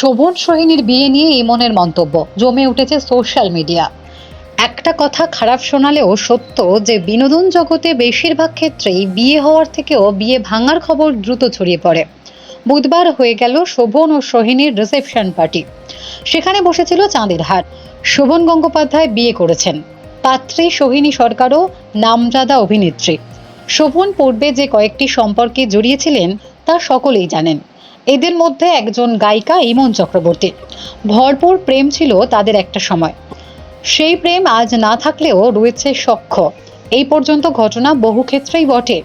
শোভন সোহিনীর বিয়ে নিয়ে ইমনের মন্তব্য। জমে উঠেছে সোশ্যাল মিডিয়া। একটা কথা খারাপ শোনালেও সত্য যে, বিনোদন জগতে বেশিরভাগ ক্ষেত্রেই বিয়ে হওয়ার থেকেও বিয়ে ভাঙার খবর দ্রুত ছড়িয়ে পড়ে। বুধবার হয়ে গেল শোভন ও সোহিনীর রিসেপশন পার্টি। সেখানে বসেছিল চাঁদের হাট শোভন গঙ্গোপাধ্যায় বিয়ে করেছেন। পাত্রী সোহিনী সরকারও নামজাদা অভিনেত্রী। শোভন পূর্বে যে কয়েকটি সম্পর্কে জড়িয়েছিলেন, তা সকলেই জানেন। এদের মধ্যে একজন গায়িকা ইমন চক্রবর্তী। ভরপুর প্রেম ছিল তাদের একটা সময়। সেই প্রেম আজ না থাকলেও রয়েছে সখ্য। এই পর্যন্ত ঘটনা বহু ক্ষেত্রেই বটে।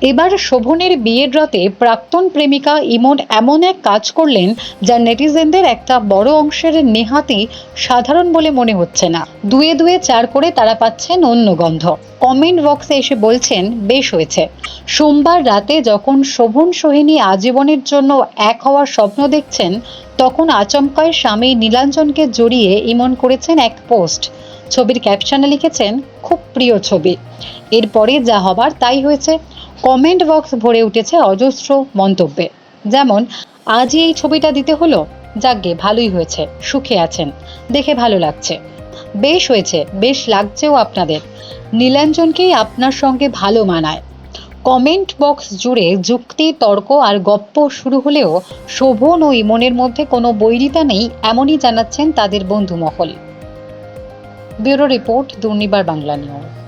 এবার শোভনের বিয়ের রাতে প্রাক্তন প্রেমিকা ইমন এমন এক কাজ করলেন যা নেটিজেনদের একটা বড় অংশের নেহাতি সাধারণ বলে মনে হচ্ছে না। দুয়ে দুয়ে চার করে তারা পাচ্ছেন অন্য গন্ধ। কমেন্ট বক্সে এসে বলছেন, বেশ হয়েছে। সোমবার রাতে যখন শোভন সোহিনী আজীবনের জন্য এক হওয়ার স্বপ্ন দেখছেন, তখন আচমকায় স্বামী নীলাঞ্জনকে জড়িয়ে ইমন করেছেন এক পোস্ট। ছবির ক্যাপশনে লিখেছেন, খুব প্রিয় ছবি। এরপরে যা হবার তাই হয়েছে। কমেন্ট বক্স ভরে উঠেছে অজস্র মন্তব্যে। যেমন, আজই এই ছবিটা দিতে হলো? যাকগে, ভালোই হয়েছে, সুখে আছেন, দেখে ভালো লাগছে। বেশ হয়েছে, বেশ লাগছেও আপনাদের। নীলাঞ্জনকেই আপনার সঙ্গে ভালো মানায়। কমেন্ট বক্স জুড়ে যুক্তি, তর্ক আর গপ্প শুরু হলেও শোভন ও ইমনের মধ্যে কোনো বৈরিতা নেই, এমনই জানাচ্ছেন তাদের বন্ধু মহল bureau report, Durnibar Bangla news.